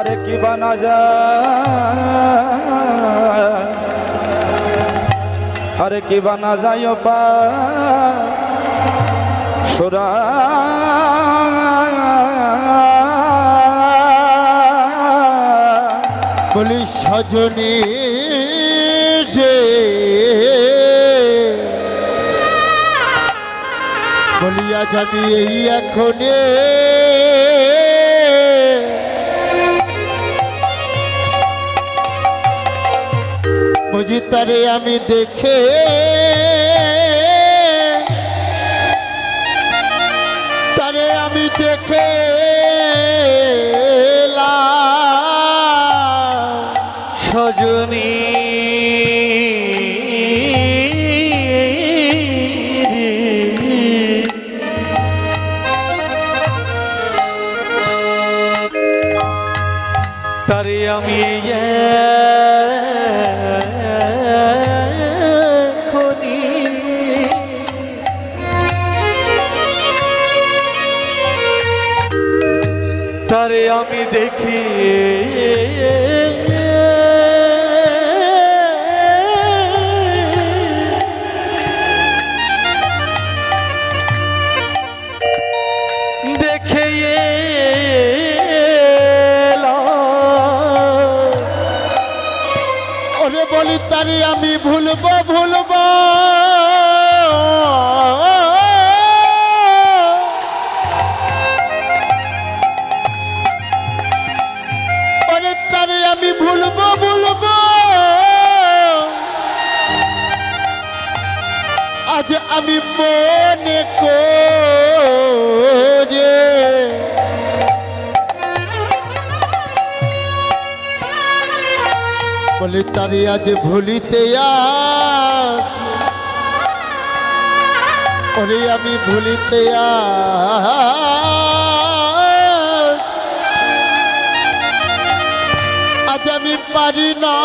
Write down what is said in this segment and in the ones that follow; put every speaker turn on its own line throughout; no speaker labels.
আরে কি বানা যায়? আরে কি বানা যায় পা সুরা
বলি সজনী রে বলি আজ আমি এই এখনে বুঝি তারে আমি দেখে তারে আমি দেখে
আমি
ভুলবো ভুলবো। তারে আজ ভুলিতে আজ ওরে আমি ভুলিতে আজ আমি পারি না।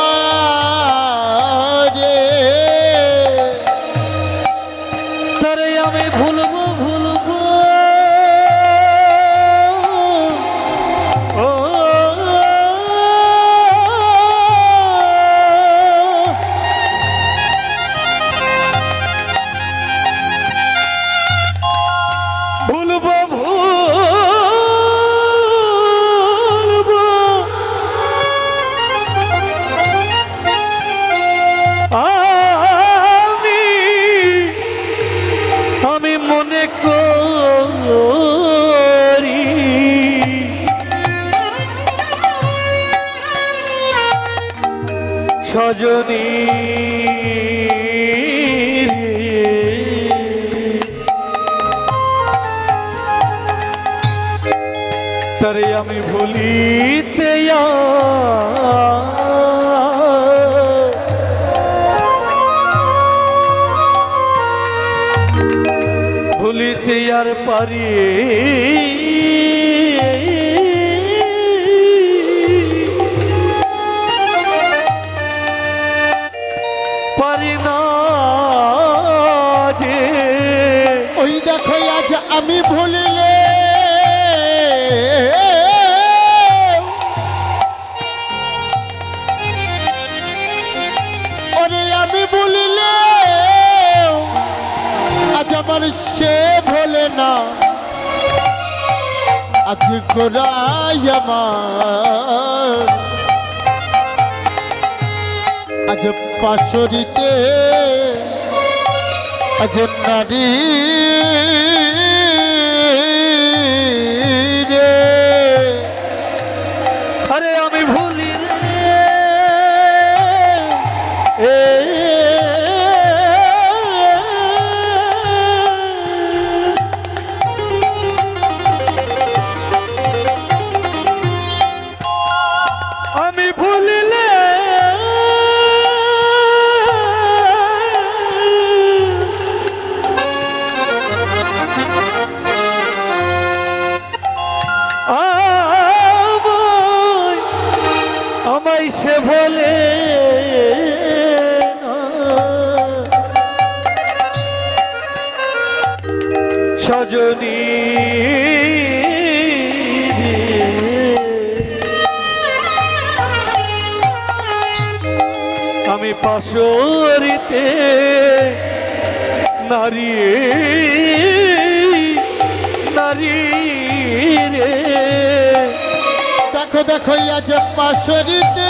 পারি পারি না যে
ওই দেখো আজ আমি ভুলিলে আজ গোড়াই আমার আজ পাশরিতে আজ নারী
রজনী আমি পাশরিতে নারী নারী রে।
দেখো দেখো আজ পাশরিতে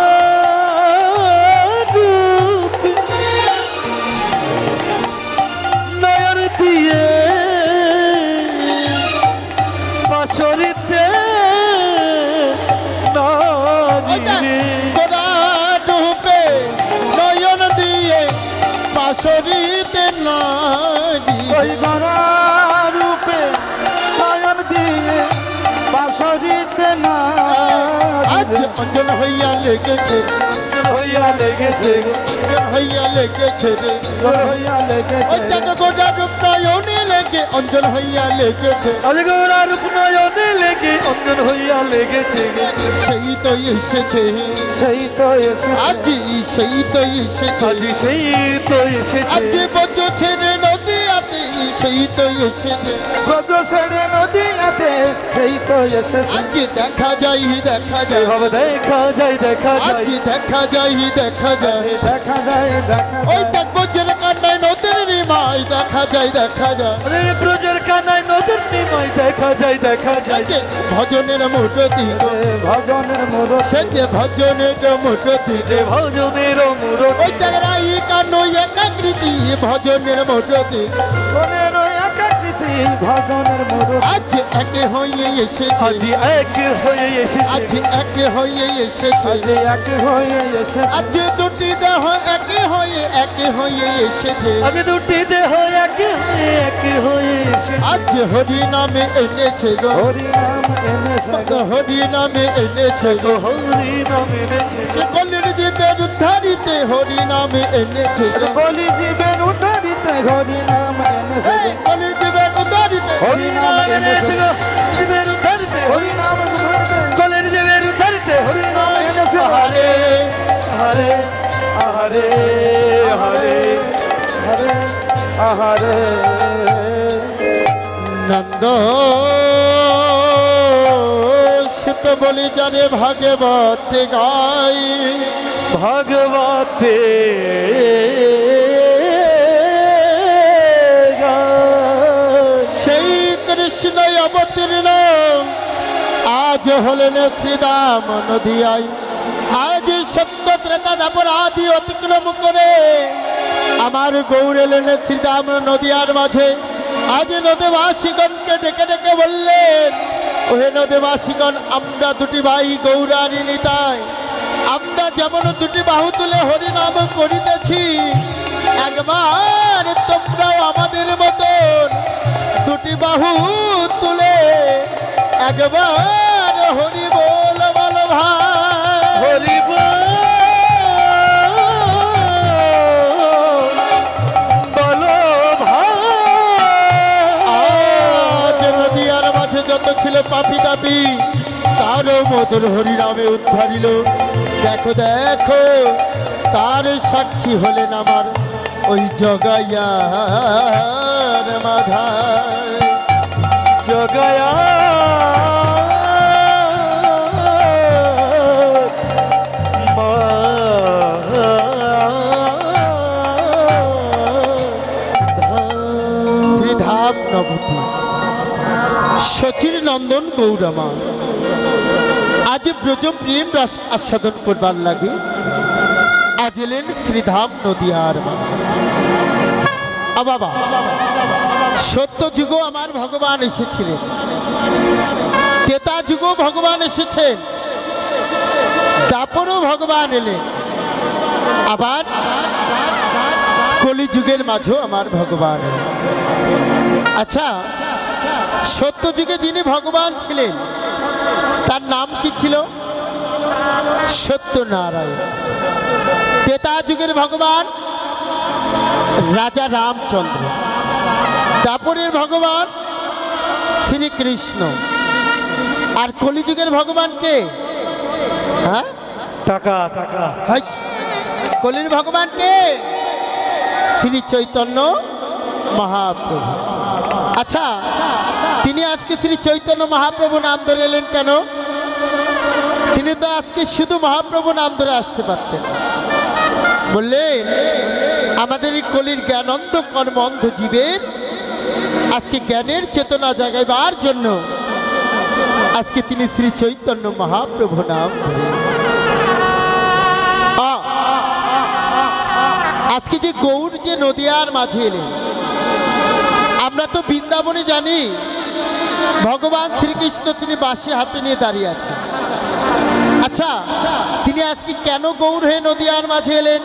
অঞ্জন হইয়া লেগেছে।
হইয়া লেগেছে।
হইয়া লেগেছে রে।
হইয়া লেগেছে।
ওই দেখো গোটা রূপ নয়নে লেগে অঞ্জন হইয়া লেগেছে।
আজ গোরা রূপ নয়নে লেগে অঞ্জন হইয়া লেগেছে।
সেই তো এসেছে।
সেই তো এসে
আজ সেই তো এসেছে।
আজ সেই তো এসেছে।
আজ ছেড়ে নদীয়াতে সেই তো এসেছে।
ব্রজ ছেড়ে নদীয়াতে সেই তো এসেছে।
আজ দেখা যাই দেখা যায়।
এভাবে দেখা যায় দেখা
আজ
যায়।
দেখা যাই দেখা যায়।
দেখা যায় দেখা
ওই দেখব জেলে কান্নায় নদীর রিমাই দেখা যায় দেখা যায়।
ব্রজের কানায় নদীর নিমাই দেখা যায় দেখা যায়।
ভজনের মূর্তি
ভজনের মোর
সে যে ভজনের মূর্তি।
ভজনের মুরত।
ওই দেখরাই কানো একাকৃতি ভজনের মূর্তি।
মনের একাকৃতি ভজনের মোর
আজ একে হয়ে এসেছে।
আজ এক হয়ে এসেছে।
আজ একে হয়ে এসেছে।
আজ এক হয়ে এসেছে।
আজ দুটি দেহ একে হয়ে একে হয়ে এসেছে।
আজ দুটি দেহ এক হয়ে এক হয়ে এসেছে।
আজ হরি নামে এনেছে গো।
হরি নাম এনেছে গো।
হরি নামে এনেছে গো।
হরি নাম এনেছে
কলির উদ্ধারিতে হরি নামে এনেছে।
বলি জীবের উদ্ধারিতে হরি নাম এনেছে।
কলির জীবের উদ্ধারিতে
হরি নাম এনেছে
জীবের উদ্ধারিতে
হরি নাম উদ্ধারিতে
কলের জীবের উদ্ধারিতে হরি নাম
এনেছে। গো।
আহারে আহারে আহারে আহারে
হরে আহারে।
নন্দ সুত বলি জানে ভাগবত গাই।
ভগবতে
সেই কৃষ্ণ অবতীর্ণ আজ হলেন শ্রীদাম নদিয়াই আজ সত্য ত্রেতা অপরাধী অতিক্রম করে আমার গৌর এলেন শ্রীদাম নদিয়ার মাঝে। আজ নদীবাসীগণকে ডেকে ডেকে বললেন, ওহে নদীবাসীগণ, আমরা দুটি ভাই গৌরানী নিতাই। আমরা যেমন দুটি বাহু তুলে হরিনাম করিতেছি একবার তোমরাও আমাদের মতন দুটি বাহু তুলে একবার হরি বল বল ভাই।
হরি বলো ভাই।
আজ নদিয়ার মাঝে যত ছিল পাপি তাপি তারও মধুর হরিনামে উদ্ধারিল। দেখো দেখো তার সাক্ষী হলেন আমার ওই জগাইয়ার মাধায়
জগয়া
সচির নন্দন গৌরমা। আজ ব্রজ প্রেম রস আস্বাদন করবার লাগে। আজ এলেন শ্রীধাম নদিয়ার মাঝে। বাবা, সত্য যুগ আমার ভগবান এসেছিলেন। তেতা যুগ ভগবান এসেছেন। দাপরও ভগবান এলেন। আবার কলিযুগের মাঝেও আমার ভগবান আচ্ছা সত্য যুগে যিনি ভগবান ছিলেন তার নাম কি ছিল? সত্যনারায়ণ। তেতা যুগের ভগবান রাজা রামচন্দ্র। দাপরের ভগবান শ্রীকৃষ্ণ। আর কলিযুগের ভগবান কে? হ্যাঁ?
টাকা টাকা!
কলির ভগবান কে? শ্রী চৈতন্য মহাপ্রভু। আচ্ছা তিনি আজকে শ্রী চৈতন্য মহাপ্রভু নাম ধরে এলেন কেন? তিনি তো আজকে শুধু মহাপ্রভু নাম ধরে আসতে পারতেন। বললেন, আমাদের এই কলির জ্ঞানন্দ কর্ম অন্ধ জীবের আজকে জ্ঞানের চেতনা জাগাইবার জন্য আজকে তিনি শ্রী চৈতন্য মহাপ্রভু নাম ধরে আজকে যে গৌর যে নদিয়ার মাঝে এলেন আমরা তো বৃন্দাবনে জানি। ভগবান শ্রীকৃষ্ণ তিনি বাঁশি হাতে নিয়ে দাঁড়িয়ে আছেন। আচ্ছা তিনি আজকে কেন গৌর হয়ে নদীয়ার মাঝে এলেন?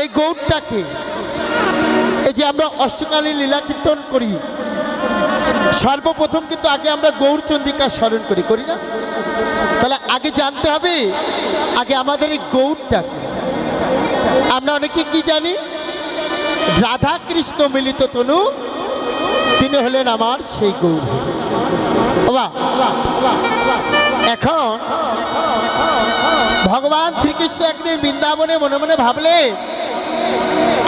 এই গৌরটাকে এই যে আমরা অষ্টকালীন লীলা কীর্তন করি, সর্বপ্রথম কিন্তু আগে আমরা গৌরচন্দিকা স্মরণ করি করি না? তাহলে আগে জানতে হবে, আগে আমাদের এই গৌরটাকে আমরা অনেকে কি জানি? রাধা কৃষ্ণ মিলিত তনু, তিনি হলেন আমার সেই গৌর। এখন ভগবান শ্রীকৃষ্ণ একদিন বৃন্দাবনে মনে মনে ভাবলে,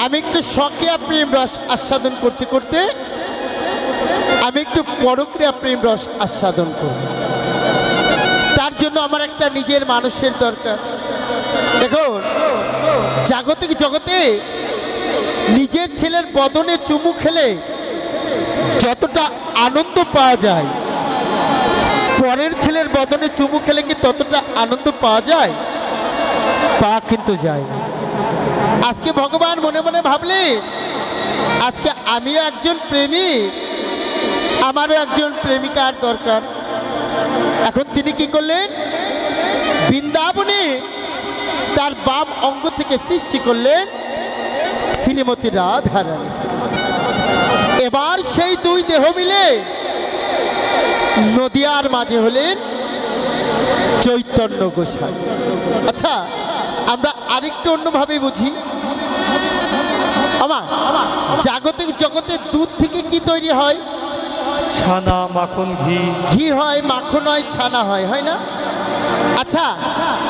আমি একটু স্বকীয়া প্রেম রস আস্বাদন করতে করতে, আমি একটু পরক্রিয়া প্রেম রস আস্বাদন করব। তার জন্য আমার একটা নিজের মানুষের দরকার। দেখুন, জাগতিক জগতে নিজের ছেলের বদনে চুমু খেলে যতটা আনন্দ পাওয়া যায়, পরের ছেলের বদনে চুমু খেলে কি ততটা আনন্দ পাওয়া যায়? পা কিন্তু যায় না। আজকে ভগবান মনে মনে ভাবলে, আজকে আমিও একজন প্রেমী, আমারও একজন প্রেমিকার দরকার। এখন তিনি কি করলেন? বৃন্দাবনে তার বাম অঙ্গ থেকে সৃষ্টি করলেন। শ্রীমতী রাধারানী। এবার সেই দুই দেহ মিলে নদিয়ার মাঝে হলেন চৈতন্য গোসাই আচ্ছা আমরা আরেকটু অন্যভাবে বুঝি। আমার জাগতিক জগতে দুধ থেকে কি তৈরি হয়?
ছানা মাখন ঘি।
ঘি হয় মাখন হয় ছানা হয় হয় না? আচ্ছা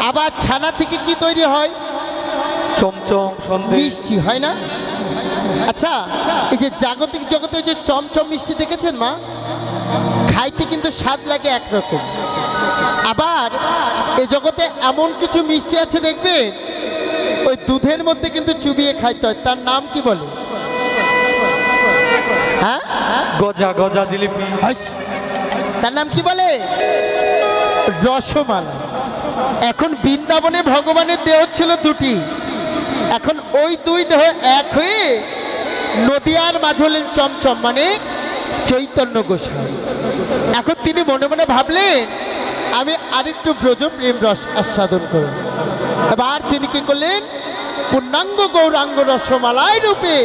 আবার ছানা থেকে কি তৈরি হয়?
চমচম সন্দেশ
মিষ্টি হয় না? আচ্ছা এই যে জাগতিক জগতে যে চমচম মিষ্টি দেখেছেন মা খাইতে কিন্তু স্বাদ লাগে একরকম। আবার এ জগতে এমন কিছু মিষ্টি আছে দেখবেন ওই দুধের মধ্যে কিন্তু চুবিয়ে খাইতে হয়। তার নাম কি বলে? হ্যাঁ?
গজা গজা জিলিপি।
তার নাম কি বলে? রসমালা এখন বৃন্দাবনে ভগবানের দেহ ছিল দুটি। এখন ওই দুই দেহ এক হয়ে নদিয়ার মাঝে হলেন চমচম মানে চৈতন্য গোসাই। এখন তিনি মনে মনে ভাবলেন আমি আরেকটু ব্রজ প্রেম রস আস্বাদন করব। এবার তিনি কি করলেন? পূর্ণাঙ্গ গৌরাঙ্গ রসমালাই রূপে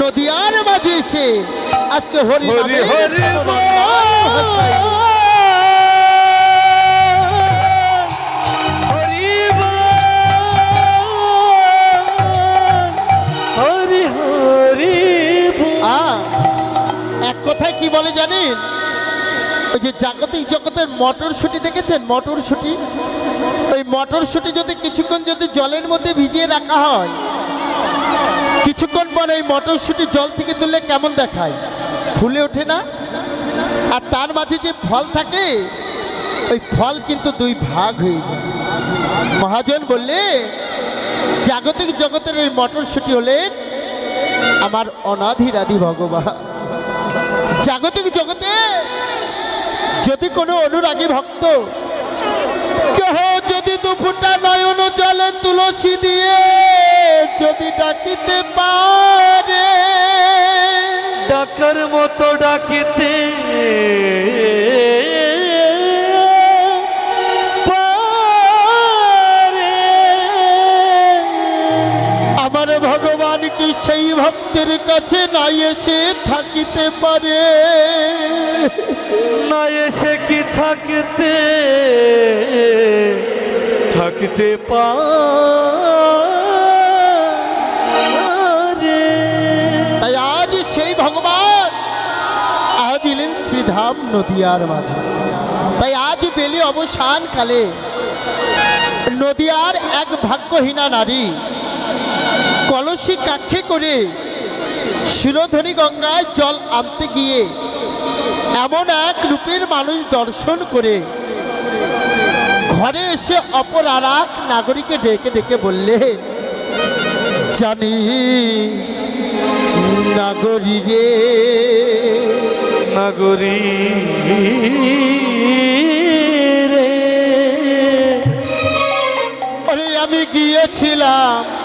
নদিয়ার মাঝে এসে আজকে হরি
হরি হরি
কথায় কি বলে জানেন? ওই যে জাগতিক জগতের মটরশুটি দেখেছেন? মটরশুটি? ওই মটরশুটি যদি কিছুক্ষণ যদি জলের মধ্যে ভিজিয়ে রাখা হয়, কিছুক্ষণ পরে এই মটরশুটি জল থেকে তুললে কেমন দেখায়? ফুলে ওঠে না? আর তার মাঝে যে ফল থাকে, ওই ফল কিন্তু দুই ভাগ হয়ে যায়। মহাজন বললে জাগতিক জগতের এই মটরশুটি হলেন আমার অনাধিরাধি ভগবান। জাগতিক জগতে যদি কোনো অনুরাগী ভক্ত কেহ যদি দুপুটা নয়ন জলে তুলসী দিয়ে যদি ডাকিতে পারে,
ডাকার মতো ডাকিতে
ভগবান কি সেই ভক্তের কাছে নাই এসে থাকিতে পারে।
না এসে কি থাকিতে? থাকিতে পারে।
তাই আজ সেই ভগবান আজ এলেন শ্রীধাম নদিয়ার মাঝে। তাই আজ বেলি অবসান কালে নদিয়ার এক ভাগ্যহীনা নারী কলসি কাক্ষে করে শিরোধনী গঙ্গায় জল আনতে গিয়ে এমন এক রূপের মানুষ দর্শন করে ঘরে এসে অপর আর এক নাগরিকে ডেকে ডেকে বললে জানিস নাগরী রে
নাগরী রে।
আমি গিয়েছিলাম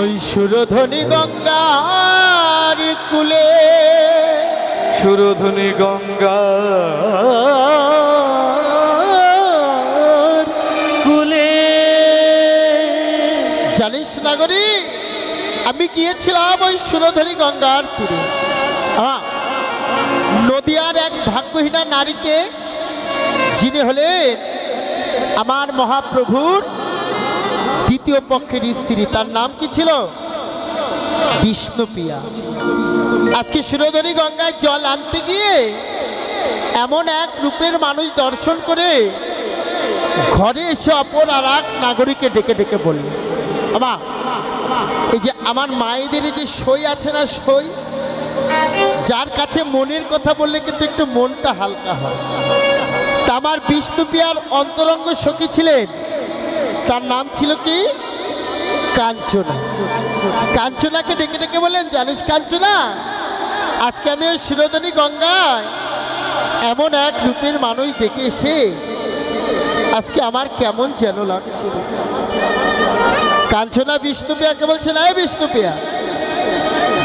ওই সুরধ্বনি গঙ্গার কুলে।
সুরধুনি গঙ্গা কুলে।
জানিস নাগরী আমি গিয়েছিলাম ওই সুরধ্বনি গঙ্গার তীরে। নদিয়ার এক ভাগ্যহীনা নারীকে যিনি হলেন আমার মহাপ্রভুর দ্বিতীয় পক্ষের স্ত্রী, তার নাম কি ছিল? বিষ্ণুপ্রিয়া। আজকে সুরধনী গঙ্গায় জল আনতে গিয়ে এমন এক রূপের মানুষ দর্শন করে ঘরে এসে অপর আর এক নাগরিককে ডেকে ডেকে বলল, আমা, এই যে আমার মায়েদের যে সই আছে না সই, যার কাছে মনের কথা বললে কিন্তু একটু মনটা হালকা হয়। তা আমার বিষ্ণুপ্রিয়ার অন্তরঙ্গ সখী ছিলেন তার নাম ছিল কি? কাঞ্চনা। কাঞ্চনাকে ডেকে ডেকে বলেন, জানিস কাঞ্চনা, আজকে আমি ওই শিরোদনী গঙ্গায় এমন এক রূপের মানুষ দেখে এসে আজকে আমার কেমন যেন লাগছে। কাঞ্চনা বিষ্ণুপ্রিয়াকে বলছে না বিষ্ণুপ্রিয়া,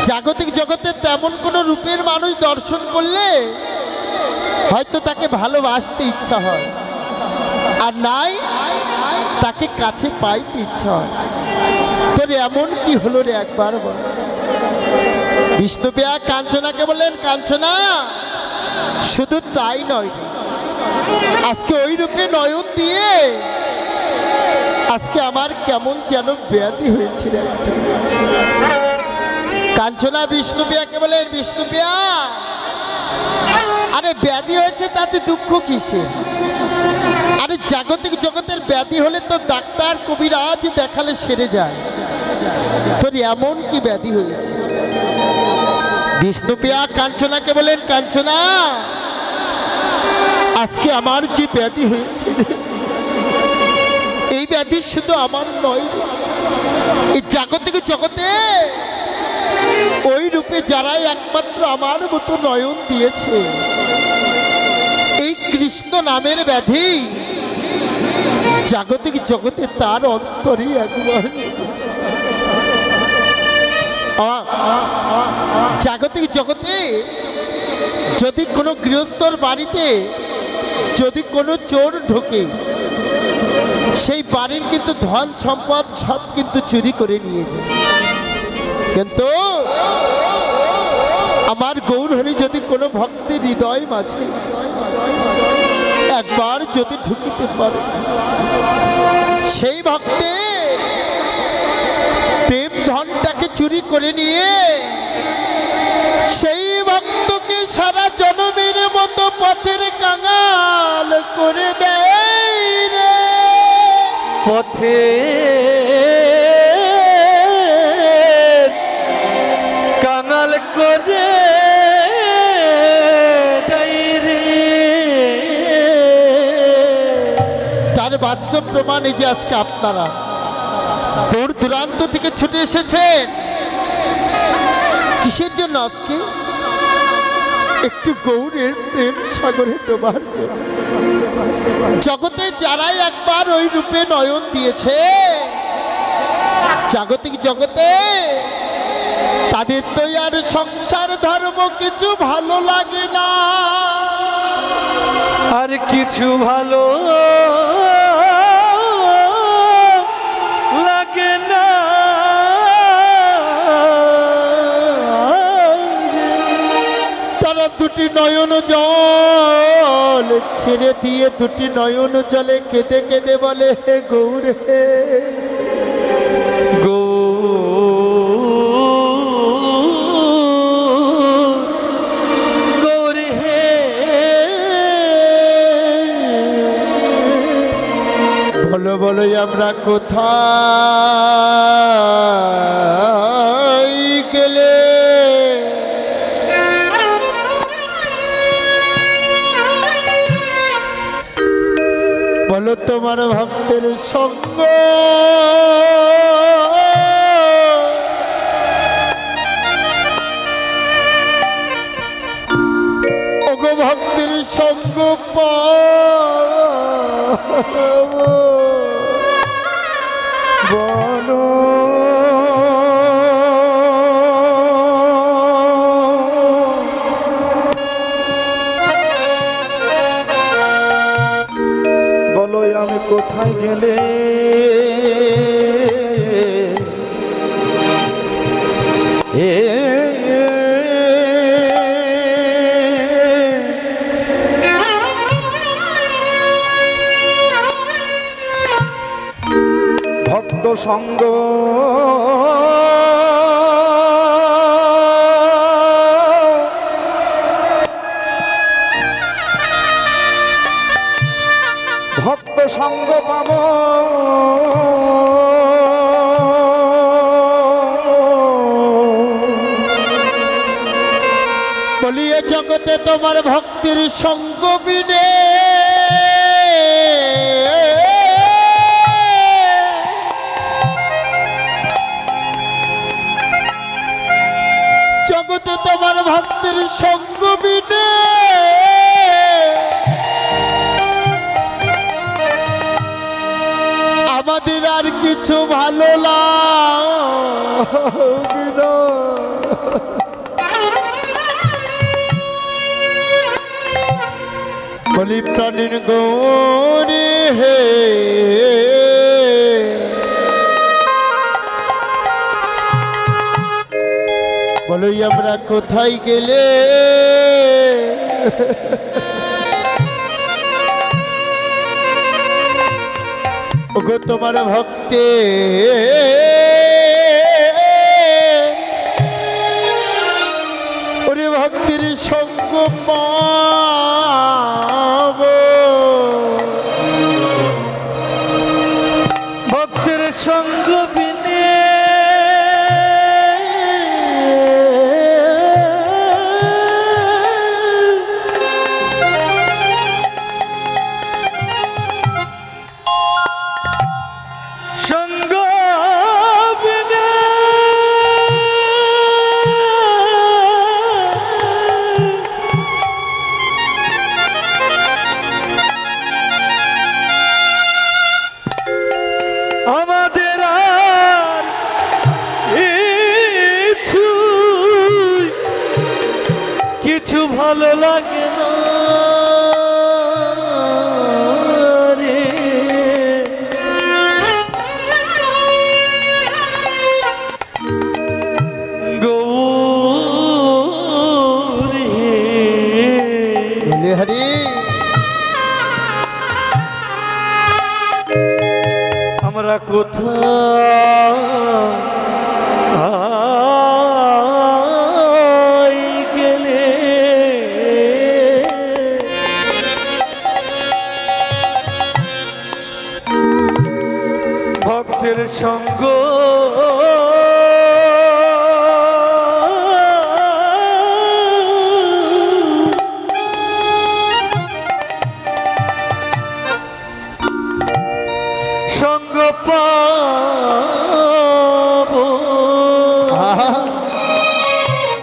জাগতিক জগতে তেমন কোনো রূপের মানুষ দর্শন করলে হয়তো তাকে ভালোবাসতে ইচ্ছা হয়। আর নাই, তাকে কাছে পাইতে ইচ্ছা হয়। তোর এমন কি হলো রে একবার বল। বিষ্ণুপ্রিয়া কাঞ্চনাকে বললেন, কাঞ্চনা, শুধু তাই নয় আজকে ওই রূপে নয়ন দিয়ে আজকে আমার কেমন যেন ব্যাধি হয়েছিল কাঞ্চনা বিষ্ণুপ্রিয়াকে বলেন বিষ্ণুপ্রিয়া আরে ব্যাধি হয়েছে তাতে দুঃখ কিসে আরে জাগতিক জগতের ব্যাধি হলে তো ডাক্তার কবিরাজ দেখালে সেরে যায়। তোর এমন কি ব্যাধি হয়েছে? বিষ্ণুপ্রিয়া, কাঞ্চনাকে বলেন, কাঞ্চনা, আজকে আমার যে ব্যাধি হয়েছে এই ব্যাধি শুধু আমার নয় এই জাগতিক জগতে ওই রূপে যারাই একমাত্র আমার মতো নয়ন দিয়েছে এই কৃষ্ণ নামের ব্যাধি। জাগতিক জগতে তার অন্তরে একবার জাগতিক জগতে যদি কোনো গৃহস্থর বাড়িতে যদি কোনো চোর ঢোকে, সেই বাড়ির কিন্তু ধন সম্পদ সব কিন্তু চুরি করে নিয়ে যায়। কিন্তু আমার গৌরহরি যদি কোনো ভক্তের হৃদয় মাঝে একবার যদি ঢুকিতে পারে, সেই ভক্তে প্রেম ধনটাকে চুরি করে নিয়ে সেই ভক্তকে সারা জনমের মতো পথের কাঙাল করে দেয় রে।
পথে
বাস্তব প্রমাণ এই যে আজকে আপনারা। দূর দূরান্ত থেকে ছুটে এসেছেন কিসের জন্য আজকে? একটু গৌরের প্রেম সাগরে ডোবার জন্য। জগতে যারাই একবার ওই রূপে নয়ন দিয়েছে জাগতিক জগতে তাদের তো আর সংসার ধর্ম কিছু ভালো লাগে না।
আর কিছু ভালো
নয়ন জল, ছেড়ে দিয়ে দুটি নয়ন জলে কেঁদে কেঁদে বলে, হে গৌর, হে
গো গৌরী, হে
বলো বলো, আমরা কোথায়? তোমার ভক্তের সঙ্গ ভক্তির সঙ্গ পাবো।
কোথায় গেলে এ ভক্ত সঙ্গ
তোমার ভক্তির সঙ্গ বিনে। জগতে তোমার ভক্তির সঙ্গ বিনে। আমাদের আর কিছু ভালো লাগে না বলি প্রাণীর গৌরী হে। বলো আমরা কোথায় গেলে? ওগো তোমার ভক্তে।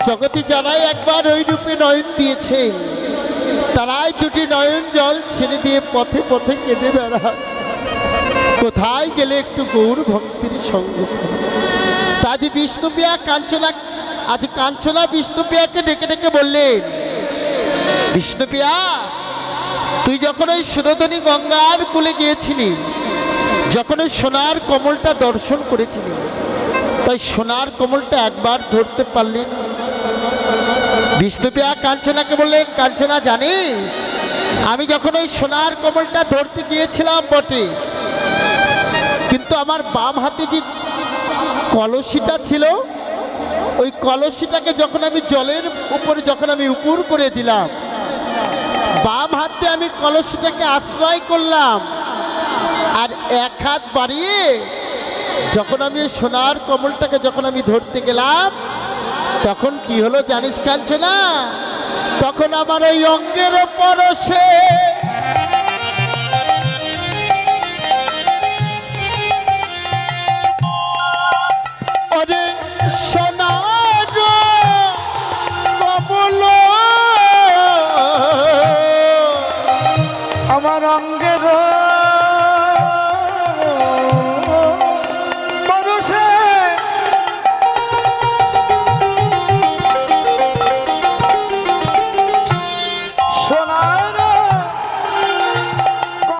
জগতে যারাই একবার ওই রূপে নয়ন দিয়েছে, তারাই দুটি নয়ন জল ছেড়ে দিয়ে পথে পথে কেঁদে বেড়া কোথায় গেলে একটু গৌর ভক্তির সঙ্গ পাবো? তা যে বিষ্ণুপ্রিয়া কাঞ্চনা, আজ কাঞ্চনা বিষ্ণুপ্রিয়াকে ডেকে ডেকে বললেন বিষ্ণুপ্রিয়া তুই যখন ওই সুরধনী গঙ্গার কুলে গিয়েছিলি যখন ওই সোনার কমলটা দর্শন করেছিলি তাই সোনার কমলটা একবার ধরতে পারলি না বিষ্ণুপিয়া কাঞ্চনাকে বললেন, কাঞ্চনা, জানিস, আমি যখন ওই সোনার কমলটা ধরতে গিয়েছিলাম বটে, কিন্তু আমার বাম হাতে যে কলসিটা ছিল, ওই কলসিটাকে যখন আমি জলের উপরে যখন আমি উপর করে দিলাম, বাম হাতে আমি কলসিটাকে আশ্রয় করলাম আর এক হাত বাড়িয়ে যখন আমি সোনার কমলটাকে যখন আমি ধরতে গেলাম, তখন কি হলো জানিস কাঞ্চনা? তখন আমার ওই অঙ্গের পরশে ওরে
সোনার